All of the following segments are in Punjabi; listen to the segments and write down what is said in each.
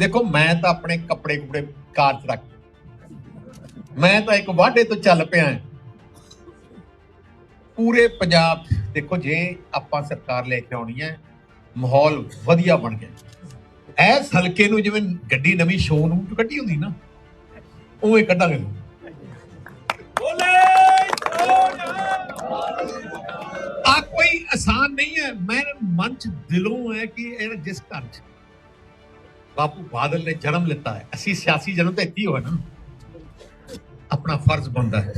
ਦੇਖੋ, ਮੈਂ ਤਾਂ ਆਪਣੇ ਕੱਪੜੇ ਕੁਪੜੇ ਕਾਰ 'ਚ ਰੱਖ ਮੈਂ ਤਾਂ ਇੱਕ ਵਾਢੇ ਤੋਂ ਚੱਲ ਪਿਆ ਪੂਰੇ ਪੰਜਾਬ 'ਚ ਦੇਖੋ, ਜੇ ਆਪਾਂ ਸਰਕਾਰ ਲੈ ਕੇ ਆਉਣੀ ਹੈ, ਮਾਹੌਲ ਵਧੀਆ ਬਣ ਗਿਆ। ਐਸ ਹਲਕੇ ਨੂੰ ਜਿਵੇਂ ਗੱਡੀ ਨਵੀਂ ਸ਼ੋਰੂਮ ਚ ਕੱਢੀ ਹੁੰਦੀ ਨਾ, ਉਵੇਂ ਕੱਢਾਂਗੇ ਆ ਕੋਈ ਆਸਾਨ ਨਹੀਂ ਹੈ। ਮੈਂ ਮਨ ਚ ਦਿਲੋਂ ਹੈ ਕਿ ਇਹ ਜਿਸ ਘਰ ਚ ਬਾਪੂ ਬਾਦਲ ਨੇ ਜਨਮ ਲਿੱਤਾ ਹੈ। ਅਸੀਂ ਸਿਆਸੀ ਜਨਮ ਤਾਂ ਇੱਥੇ ਹੋਇਆ ਨਾ? ਆਪਣਾ ਫਰਜ਼ ਬਣਦਾ ਹੈ।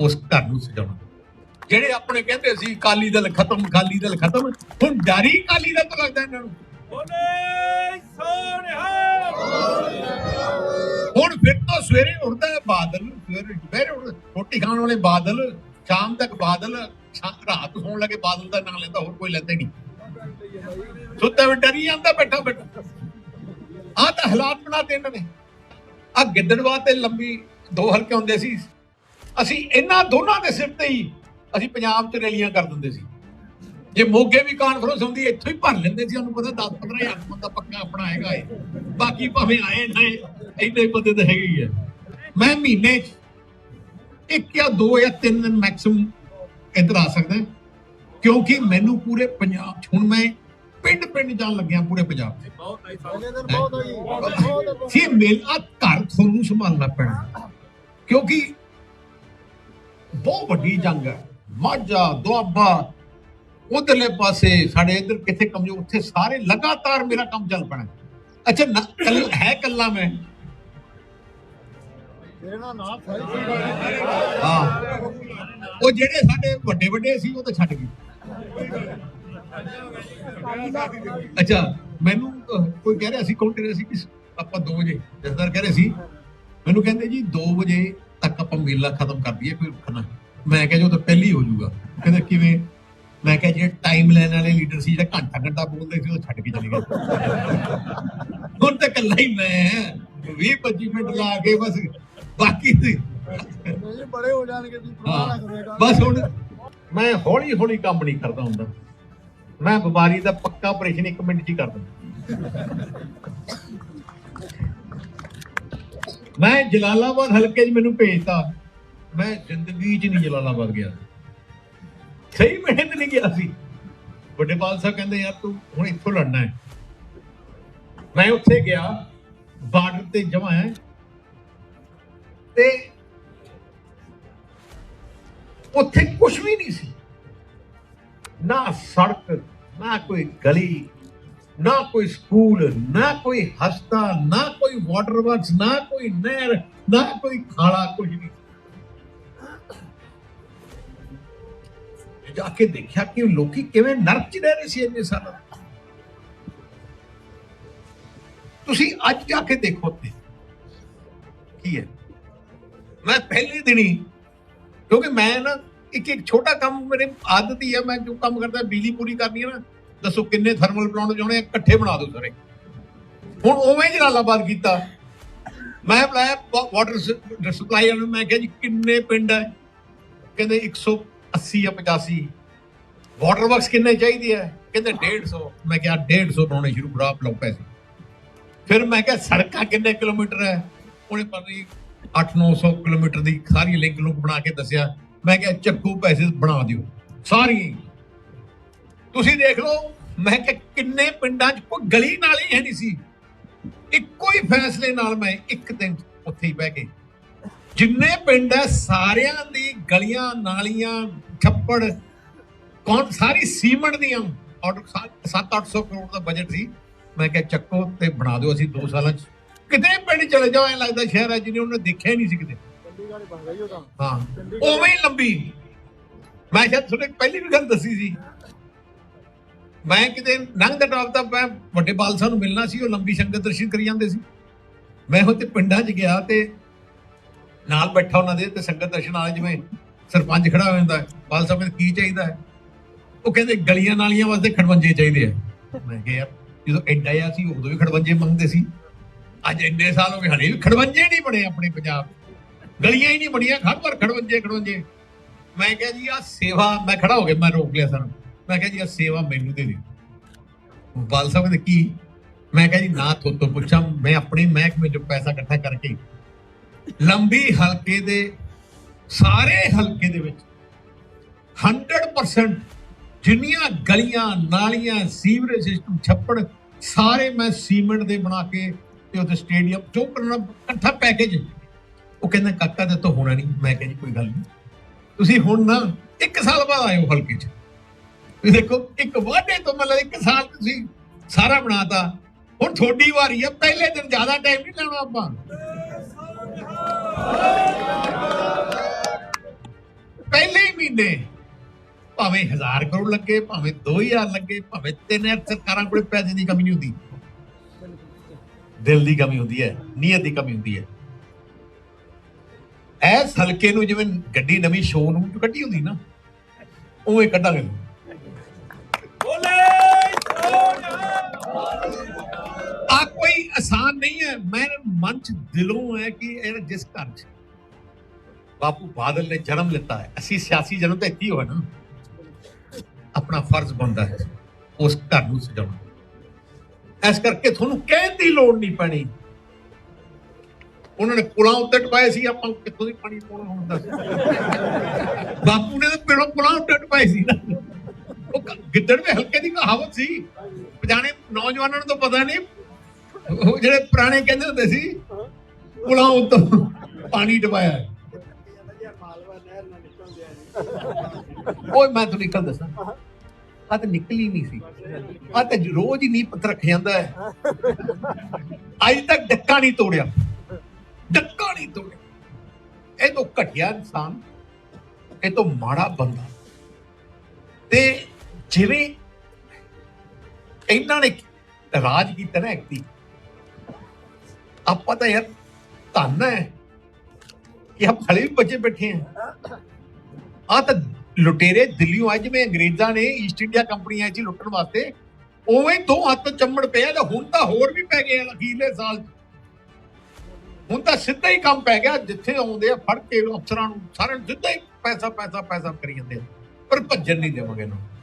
ਉਸ ਘਰ ਨੂੰ ਸਜਾਉਣਾ। ਜਿਹੜੇ ਆਪਣੇ ਕਹਿੰਦੇ ਸੀ ਕਾਲੀ ਦਲ ਖਤਮ ਕਾਲੀ ਦਲ ਖਤਮ ਹੁਣ ਜਾਰੀ ਕਾਲੀ ਦਲ ਤੋਂ ਲੱਗਦਾ ਇਹਨਾਂ ਨੂੰ। ਹੁਣ ਫਿਰ ਤੋਂ ਸਵੇਰੇ ਉੱਠਦਾ ਹੈ ਬਾਦਲ ਸਵੇਰੇ ਦੁਪਹਿਰੇ ਰੋਟੀ ਖਾਣ ਵਾਲੇ ਬਾਦਲ ਸ਼ਾਮ ਤੱਕ ਬਾਦਲ ਰਾਤ ਹੋਣ ਲੱਗੇ ਬਾਦਲ ਦਾ ਨਾਮ ਲੈਂਦਾ ਹੋਰ ਕੋਈ ਲੈਂਦਾ ਨਹੀਂ। ਸੁੱਤਾ ਵੀ ਡਰੀ ਜਾਂਦਾ ਬੈਠਾ ਬੈਠਾ ਆਹ ਤਾਂ ਹਾਲਾਤ ਬਣਾ ਤੇ ਇਹਨਾਂ ਨੇ। ਆ ਗਿੱਦੜਵਾ ਤੇ ਲੰਬੀ ਦੋ ਹਲਕੇ ਹੁੰਦੇ ਸੀ। ਅਸੀਂ ਇਹਨਾਂ ਦੋਨਾਂ ਦੇ ਸਿਰ ਤੇ ਹੀ ਅਸੀਂ ਪੰਜਾਬ 'ਚ ਰੈਲੀਆਂ ਕਰ ਦਿੰਦੇ ਸੀ। ਜੇ ਮੋਗੇ ਵੀ ਕਾਨਫਰੰਸ ਹੁੰਦੀ, ਇੱਥੋਂ ਹੀ ਭਰ ਲੈਂਦੇ ਸੀ। ਉਹਨੂੰ ਪਤਾ 10 15 ਹਜ਼ਾਰ ਬੰਦਾ ਪੱਕਾ ਆਪਣਾ ਹੈਗਾ ਏ। ਬਾਕੀ ਭਾਵੇਂ ਆਏ ਨਾ, ਇੰਨੇ ਬੰਦੇ ਤਾਂ ਹੈਗੇ ਹੀ ਆ। ਮੈਂ ਮਹੀਨੇ 'ਚ ਇੱਕ ਜਾਂ ਦੋ ਜਾਂ ਤਿੰਨ ਦਿਨ ਮੈਕਸਿਮਮ ਇੱਧਰ ਆ ਸਕਦਾ। ਕਿਉਂਕਿ ਮੈਨੂੰ ਪੂਰੇ ਪੰਜਾਬ 'ਚ ਹੁਣ ਮੈਂ ਪਿੰਡ ਪਿੰਡ ਜਾਣ ਲੱਗਿਆ ਪੂਰੇ ਪੰਜਾਬ 'ਚ ਸੀ ਮੇਰਾ ਘਰ ਤੁਹਾਨੂੰ ਸੰਭਾਲਣਾ ਪੈਣਾ। ਕਿਉਂਕਿ ਬਹੁਤ ਵੱਡੀ ਜੰਗ ਹੈ। ਮਾਝਾ ਦੁਆਬਾ ਉਧਰਲੇ ਪਾਸੇ ਸਾਡੇ ਇੱਧਰ ਕਿੱਥੇ ਕਮਜ਼ੋਰ ਉੱਥੇ ਸਾਰੇ ਲਗਾਤਾਰ ਮੇਰਾ ਕੰਮ ਚੱਲ ਪੈਣਾ। ਅੱਛਾ ਹੈ ਕੱਲਾ ਮੈਂ? ਹਾਂ। ਉਹ ਜਿਹੜੇ ਸਾਡੇ ਵੱਡੇ ਵੱਡੇ ਸੀ ਉਹ ਤਾਂ ਛੱਡ ਗਏ। ਅੱਛਾ ਮੈਨੂੰ ਕੋਈ ਕਹਿ ਰਿਹਾ ਸੀ ਰਿਹਾ ਸੀ ਕਿ ਆਪਾਂ 2 ਵਜੇ ਜਸਦਾਰ ਕਹਿ ਰਹੇ ਸੀ ਮੈਨੂੰ ਕਹਿੰਦੇ ਜੀ 2 ਵਜੇ ਤੱਕ ਆਪਾਂ ਮੇਲਾ ਖਤਮ ਕਰ ਦਈਏ ਫਿਰ ਰੁਕਣਾ ਮੈਂ ਕਿਹਾ ਜੋ ਤਾਂ ਪਹਿਲੀ ਹੋ ਜਾਊਗਾ। ਕਹਿੰਦਾ ਕਿਵੇਂ? ਮੈਂ ਕਿਹਾ ਜਿਹੜੇ ਟਾਈਮ ਲੈਣ ਵਾਲੇ ਲੀਡਰ ਸੀ ਜਿਹੜਾ ਘੰਟਾ ਘੰਟਾ ਬੋਲਦੇ ਸੀ ਉਹ ਛੱਡ ਕੇ ਚਲੇ ਗਏ। ਹੁਣ ਤਾਂ ਇਕੱਲਾ ਹੀ ਮੈਂ 20 25 ਮਿੰਟ ਲਾ ਕੇ ਬਸ ਬਾਕੀ ਸੀ ਬੜੇ ਹੋ ਜਾਣਗੇ ਤੁਸੀਂ ਹਾਂ, ਬਸ ਹੁਣ ਮੈਂ ਹੌਲੀ ਹੌਲੀ ਕੰਮ ਨਹੀਂ ਕਰਦਾ ਹੁੰਦਾ। ਮੈਂ ਬਿਮਾਰੀ ਦਾ ਪੱਕਾ ਆਪਰੇਸ਼ਨ 1 ਮਿੰਟ 'ਚ ਹੀ ਕਰ ਦਿੰਦਾ। ਮੈਂ ਜਲਾਲਾਬਾਦ ਹਲਕੇ 'ਚ ਮੈਨੂੰ ਭੇਜਤਾ। ਮੈਂ ਜ਼ਿੰਦਗੀ 'ਚ ਨਹੀਂ ਜਲਾਲਾਬਾਦ ਗਿਆ। ਸਹੀ ਮਿਹਨਤ ਨਹੀਂ ਗਿਆ ਸੀ। ਵੱਡੇ ਪਾਲ ਸਾਹਿਬ ਕਹਿੰਦੇ, ਯਾਰ ਤੂੰ ਹੁਣ ਇੱਥੋਂ ਲੜਨਾ ਹੈ। ਮੈਂ ਉੱਥੇ ਗਿਆ, ਬਾਰਡਰ ਤੇ ਜਮਾ ਹੈ। ਤੇ ਉੱਥੇ ਕੁਝ ਵੀ ਨਹੀਂ ਸੀ। ਨਾ ਸੜਕ, ਨਾ ਕੋਈ ਗਲੀ, ਨਾ ਕੋਈ ਸਕੂਲ, ਨਾ ਕੋਈ ਹਸਪਤਾਲ, ਨਾ ਕੋਈ ਵਾਟਰ ਵਰਕਸ, ਨਾ ਕੋਈ ਨਹਿਰ, ਨਾ ਕੋਈ ਖਾਲਾ, ਕੁਝ ਨਹੀਂ ਜਾ ਕੇ ਦੇਖਿਆ ਕਿ ਲੋਕੀ ਕਿਵੇਂ ਨਰਕ ਚ ਰਹਿ ਰਹੇ ਸੀ ਇੰਨੇ ਸਾਲਾਂ ਤੁਸੀਂ ਅੱਜ ਜਾ ਕੇ ਦੇਖੋ ਤੇ ਕੀ ਹੈ। ਮੈਂ ਪਹਿਲੇ ਦਿਨੀ ਕਿਉਂਕਿ ਮੈਂ ਨਾ ਇੱਕ ਇੱਕ ਛੋਟਾ ਕੰਮ ਮੇਰੇ ਆਦਤ ਹੀ ਹੈ ਮੈਂ ਜੋ ਕੰਮ ਕਰਦਾ, ਬਿਜਲੀ ਪੂਰੀ ਕਰਨੀ ਹੈ ਨਾ, ਦੱਸੋ ਕਿੰਨੇ ਥਰਮਲ ਪਲਾਂਟ ਚਾਹੁੰਦੇ ਇਕੱਠੇ ਬਣਾ ਦਿਓ ਸਾਰੇ। ਹੁਣ ਉਵੇਂ ਹੀ ਜਲਾਲਾਬਾਦ ਕੀਤਾ। ਮੈਂ ਬੁਲਾਇਆ ਵਾਟਰ ਸਪਲਾਈ ਨੂੰ, ਮੈਂ ਕਿਹਾ ਜੀ, ਕਿੰਨੇ ਪਿੰਡ ਹੈ ਕਹਿੰਦੇ 180 ਜਾਂ 85 ਵਾਟਰ ਵਰਕਸ ਕਿੰਨੇ ਚਾਹੀਦੇ ਹੈ ਕਹਿੰਦੇ 150 ਮੈਂ ਕਿਹਾ 150 ਬਣਾਉਣੇ ਸ਼ੁਰੂ ਕਰਾ ਲਓ ਪੈਸੇ। ਫਿਰ ਮੈਂ ਕਿਹਾ, ਸੜਕਾਂ ਕਿੰਨੇ ਕਿਲੋਮੀਟਰ ਹੈ ਉਹਨੇ ਪਤਾ ਨਹੀਂ 8-900 ਕਿਲੋਮੀਟਰ ਦੀ ਸਾਰੀ ਲਿੰਕ ਲੁਕ ਬਣਾ ਕੇ ਦੱਸਿਆ। ਮੈਂ ਕਿਹਾ ਚੱਕੂ ਪੈਸੇ ਬਣਾ ਦਿਓ ਸਾਰੀ ਤੁਸੀਂ ਦੇਖ ਲਓ, ਮੈਂ ਕਿ ਕਿੰਨੇ ਪਿੰਡਾਂ 'ਚ ਕੋਈ ਗਲੀ ਨਾਲੀ ਹੈ ਨਹੀਂ ਸੀ। ਇੱਕੋ ਹੀ ਫੈਸਲੇ ਨਾਲ ਮੈਂ ਇੱਕ ਦਿਨ ਉੱਥੇ ਹੀ ਬਹਿ ਕੇ। ਜਿੰਨੇ ਪਿੰਡ ਹੈ, ਸਾਰਿਆਂ ਦੀ ਗਲੀਆਂ, ਨਾਲੀਆਂ, ਛੱਪੜ, ਕੌਣ, ਸਾਰੀ ਸੀਮੈਂਟ ਦੀਆਂ। ਔਰ 7-800 ਕਰੋੜ ਦਾ ਬਜਟ ਸੀ। ਮੈਂ ਕਿਹਾ ਚੱਕੋ ਤੇ ਬਣਾ ਦਿਓ ਅਸੀਂ 2 ਸਾਲਾਂ 'ਚ। ਕਿਤੇ ਪਿੰਡ ਚਲੇ ਜਾਓ, ਐ ਲੱਗਦਾ ਸ਼ਹਿਰ ਹੈ ਜਿਹਨੇ ਉਹਨੇ ਦੇਖਿਆ ਹੀ ਨਹੀਂ ਸੀ ਕਿਤੇ। ਹਾਂ। ਉਵੇਂ ਹੀ ਲੰਬੀ। ਮੈਂ ਸ਼ਾਇਦ ਤੁਹਾਡੇ ਪਹਿਲੀ ਵੀ ਗੱਲ ਦੱਸੀ ਸੀ। ਮੈਂ ਕਿਤੇ ਨੰਗ ਦਾ ਤਾਂ ਮੈਂ ਵੱਡੇ ਬਾਲ ਨੂੰ ਮਿਲਣਾ ਸੀ ਉਹ ਲੰਬੀ ਸੰਗਤ ਦਰਸ਼ਨ ਕਰੀ ਜਾਂਦੇ ਸੀ। ਮੈਂ ਉੱਥੇ ਪਿੰਡਾਂ 'ਚ ਗਿਆ ਤੇ ਨਾਲ ਬੈਠਾ ਉਹਨਾਂ ਦੇ ਤੇ ਸੰਗਤ ਦਰਸ਼ਨ ਵਾਲੇ ਜਿਵੇਂ ਸਰਪੰਚ ਖੜਾ ਹੋ ਜਾਂਦਾ ਹੈ, ਬਾਲ ਸਾਹਿਬ ਨੂੰ ਕੀ ਚਾਹੀਦਾ ਹੈ? ਉਹ ਕਹਿੰਦੇ ਗਲੀਆਂ ਨਾਲੀਆਂ ਵਾਸਤੇ ਖੜਵੰਜੇ ਚਾਹੀਦੇ ਆ। ਮੈਂ ਕਿਹਾ ਯਾਰ ਜਦੋਂ ਐਡਾ ਆ ਸੀ ਉਦੋਂ ਵੀ ਖੜਵੰਜੇ ਮੰਗਦੇ ਸੀ। ਅੱਜ ਇੰਨੇ ਸਾਲ ਹੋ ਗਏ ਹਲੇ ਵੀ ਖੜਵੰਜੇ ਨਹੀਂ ਬਣੇ ਆਪਣੇ ਪੰਜਾਬ। ਗਲੀਆਂ ਹੀ ਨਹੀਂ ਬਣੀਆਂ ਖੜ ਪਰ ਖੜਵੰਜੇ ਖੜਵੰਜੇ। ਮੈਂ ਕਿਹਾ ਜੀ ਆ ਸੇਵਾ, ਮੈਂ ਖੜਾ ਹੋ ਗਿਆ, ਮੈਂ ਰੋਕ ਲਿਆ ਸਰ ਮੈਂ ਕਿਹਾ ਜੀ ਆ ਸੇਵਾ ਮੈਨੂੰ ਦੇ ਦਿਓ। ਬਾਲ ਸਾਹਿਬ ਨੇ ਕੀ? ਮੈਂ ਕਿਹਾ ਜੀ, ਨਾ ਤੋਂ ਪੁੱਛਾਂ, ਮੈਂ ਆਪਣੀ ਮਹਿਕਮੇ ਚੋਂ ਪੈਸਾ ਇਕੱਠਾ ਕਰਕੇ। ਲੰਬੀ ਹਲਕੇ ਦੇ, ਸਾਰੇ ਹਲਕੇ ਦੇ ਵਿੱਚ 100% ਜਿੰਨੀਆਂ ਗਲੀਆਂ, ਨਾਲੀਆਂ, ਸੀਵਰੇਜ ਸਿਸਟਮ ਛੱਪੜ, ਸਾਰੇ ਮੈਂ ਸੀਮੈਂਟ ਦੇ ਬਣਾ ਕੇ ਤੇ ਉੱਥੇ ਸਟੇਡੀਅਮ ਜੋ ਕਰਨਾ ਇਕੱਠਾ ਪੈਕੇਜ ਉਹ ਕਹਿੰਦਾ ਕਾਕਾ ਤੇ ਤੋਂ ਹੋਣਾ ਨਹੀਂ। ਮੈਂ ਕਿਹਾ ਜੀ ਕੋਈ ਗੱਲ ਨਹੀਂ। ਤੁਸੀਂ ਹੁਣ ਨਾ ਇੱਕ ਸਾਲ ਬਾਅਦ ਆਇਓ ਹਲਕੇ 'ਚ। ਤੁਸੀਂ ਦੇਖੋ, ਇੱਕ ਵਾਢੇ ਤੋਂ ਮਤਲਬ ਇੱਕ ਸਾਲ ਤੁਸੀਂ ਸਾਰਾ ਬਣਾਤਾ। ਹੁਣ ਤੁਹਾਡੀ ਵਾਰੀ ਆ, ਪਹਿਲੇ ਦਿਨ ਜ਼ਿਆਦਾ ਟਾਈਮ ਨਹੀਂ ਲੈਣਾ ਆਪਾਂ। ਪਹਿਲੇ ਹੀ ਮਹੀਨੇ ਭਾਵੇਂ 1000 ਕਰੋੜ ਲੱਗੇ, ਭਾਵੇਂ 2000 ਲੱਗੇ, ਭਾਵੇਂ 3000 ਸਰਕਾਰਾਂ ਕੋਲ ਪੈਸੇ ਦੀ ਕਮੀ ਨਹੀਂ ਹੁੰਦੀ। ਦਿਲ ਦੀ ਕਮੀ ਹੁੰਦੀ ਹੈ, ਨੀਅਤ ਦੀ ਕਮੀ ਹੁੰਦੀ ਹੈ। ਐਸ ਹਲਕੇ ਨੂੰ ਜਿਵੇਂ ਗੱਡੀ ਨਵੀਂ ਸ਼ੋਰੂਮ ਚ ਕੱਢੀ ਹੁੰਦੀ ਨਾ, ਉਵੇਂ ਕੱਢਾਂਗੇ ਆ ਕੋਈ ਆਸਾਨ ਨਹੀਂ ਹੈ, ਮੈਂ ਮਨ ਚ ਦਿਲੋਂ ਹੈ ਕਿ ਇਹ ਜਿਸ ਘਰ ਚ ਬਾਪੂ ਬਾਦਲ ਨੇ ਜਨਮ ਲਿੱਤਾ ਹੈ, ਅਸੀਂ ਸਿਆਸੀ ਜਨਮ ਤਾਂ ਇੱਥੇ ਹੀ ਹੋਇਆ ਨਾ ਆਪਣਾ ਫਰਜ਼ ਬਣਦਾ ਹੈ, ਉਸ ਘਰ ਨੂੰ ਸਜਾਉਣਾ। ਇਸ ਕਰਕੇ ਤੁਹਾਨੂੰ ਕਹਿਣ ਦੀ ਲੋੜ ਨਹੀਂ ਪੈਣੀ। ਉਹਨਾਂ ਨੇ ਪੁਲਾਂ ਉੱਤੇ ਟਪਾਏ ਸੀ, ਆਪਾਂ ਕਿੱਥੋਂ ਦੀ ਪਾਣੀ ਪਾਉਣਾ ਹੁਣ ਬਾਪੂ ਨੇ ਤਾਂ ਪੇੜੋਂ ਪੁਲਾਂ ਉੱਤੇ ਟਪਾਏ ਸੀ। ਨਾ ਉਹ ਕ- ਗਿੱਦੜ ਦੇ ਹਲਕੇ ਦੀ ਕਹਾਵਤ ਸੀ। ਪਜਾਣੇ ਨੌਜਵਾਨਾਂ ਨੂੰ ਤਾਂ ਪਤਾ ਨਹੀਂ, ਉਹ ਜਿਹੜੇ ਪੁਰਾਣੇ ਕਹਿੰਦੇ ਹੁੰਦੇ ਸੀ, ਪੁਲਾਂ ਉੱਤੋਂ ਪਾਣੀ ਟਪਾਇਆ ਹੈ। ਓਏ, ਮੈਂ ਤੁਹਾਨੂੰ ਇੱਕ ਦੱਸਾਂ। ਆ ਤਾਂ ਨਿਕਲੀ ਨਹੀਂ ਸੀ। ਆ ਤਾਂ ਰੋਜ਼ ਹੀ ਨੀਂਹ ਪੱਥਰ ਰੱਖ ਜਾਂਦਾ ਹੈ। ਅੱਜ ਤੱਕ ਡੱਕਾ ਨਹੀਂ ਤੋੜਿਆ। ਡੱਕਾ ਨਹੀਂ ਤੋੜਿਆ। ਇਹ ਤੋਂ ਘਟਿਆ ਇਨਸਾਨ, ਇਹ ਤੋਂ ਮਾੜਾ ਬੰਦਾ। ਤੇ ਜਿਵੇਂ ਇਹਨਾਂ ਨੇ ਰਾਜ ਕੀਤਾ ਨਾ ਐਕਤੀ ਆਪਾਂ ਤਾਂ ਯਾਰ ਧੰਨ ਹੈ ਕਿ ਆਪ ਹਲੇ ਵੀ ਬੱਚੇ ਬੈਠੇ ਆ ਆ ਤਾਂ ਲੁਟੇਰੇ ਦਿੱਲੀੋਂ ਆਏ, ਜਿਵੇਂ ਅੰਗਰੇਜ਼ਾਂ ਨੇ ਈਸਟ ਇੰਡੀਆ ਕੰਪਨੀ ਆਈ ਸੀ ਲੁੱਟਣ ਵਾਸਤੇ, ਉਵੇਂ ਹੀ ਦੋ ਹੱਥ ਚੰਮੜ ਪਿਆ ਤੇ ਹੁਣ ਤਾਂ ਹੋਰ ਵੀ ਪੈ ਗਏ ਅਖੀਰਲੇ ਸਾਲ 'ਚ। ਹੁਣ ਤਾਂ ਸਿੱਧਾ ਹੀ ਕੰਮ ਪੈ ਗਿਆ, ਜਿੱਥੇ ਆਉਂਦੇ ਆ, ਫੜ ਕੇ ਅਫਸਰਾਂ ਨੂੰ, ਸਾਰਿਆਂ ਨੂੰ ਸਿੱਧਾ ਹੀ ਪੈਸਾ ਪੈਸਾ ਪੈਸਾ ਕਰੀ ਜਾਂਦੇ ਆ, ਪਰ ਭੱਜਣ ਨਹੀਂ ਦੇਵਾਂਗੇ ਇਹਨਾਂ ਨੂੰ।